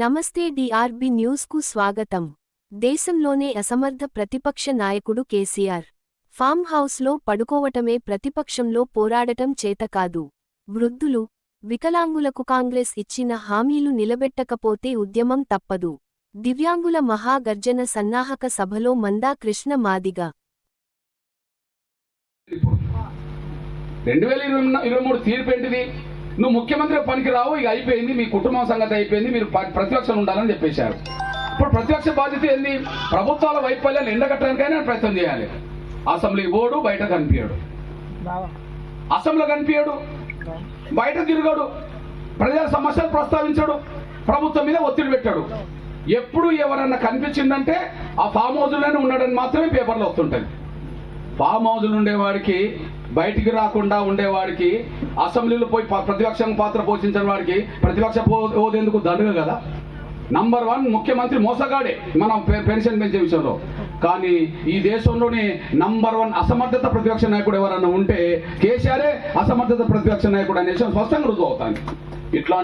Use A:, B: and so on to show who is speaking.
A: నమస్తే డిఆర్బి న్యూస్కు స్వాగతం. దేశంలోనే అసమర్థ ప్రతిపక్ష నాయకుడు కేసీఆర్. ఫామ్ హౌస్లో పడుకోవటమే ప్రతిపక్షంలో పోరాడటం చేతకాదు వృద్ధులు వికలాంగులకు కాంగ్రెస్ ఇచ్చిన హామీలు నిలబెట్టకపోతే ఉద్యమం తప్పదు. దివ్యాంగుల మహాగర్జన సన్నాహక సభలో మందా కృష్ణ మాదిగ.
B: రెండు వేల ఇరవై ఇరవై మూడు తీర్పు ఏంటిది నువ్వు ముఖ్యమంత్రి పనికి రావు ఇక అయిపోయింది మీ కుటుంబం సంగతి అయిపోయింది మీరు ప్రతిపక్షం ఉండాలని చెప్పేశారు. ఇప్పుడు ప్రతిపక్ష బాధ్యత ఏంది? ప్రభుత్వాల వైఫల్యాలు ఎండగట్టడానికైనా ప్రయత్నం చేయాలి. అసెంబ్లీ ఓడు బయట కనిపించాడు అసెంబ్లీలో కనిపించాడు బయట తిరగడు. ప్రజల సమస్యలు ప్రస్తావించాడు. ప్రభుత్వం మీద ఒత్తిడి పెట్టాడు. ఎప్పుడు ఎవరన్నా కనిపించిందంటే ఆ ఫామ్ హౌస్లోనే ఉన్నాడని మాత్రమే పేపర్లో వస్తుంటది. ఫామ్ హౌస్లు ఉండేవాడికి బయటికి రాకుండా ఉండేవాడికి అసెంబ్లీలో పోయి ప్రతిపక్షం పాత్ర పోషించిన వాడికి ప్రతిపక్ష పోదేందుకు దండుగ కదా? నంబర్ వన్ ముఖ్యమంత్రి మోసగాడే మనం పెన్షన్ పెంచే విషయంలో. కానీ ఈ దేశంలోనే నంబర్ వన్ అసమర్థత ప్రతిపక్ష నాయకుడు ఎవరన్నా ఉంటే కేసీఆరే అసమర్థత ప్రతిపక్ష నాయకుడు అనే విషయం స్పష్టంగా రుజువు అవుతాను ఇట్లా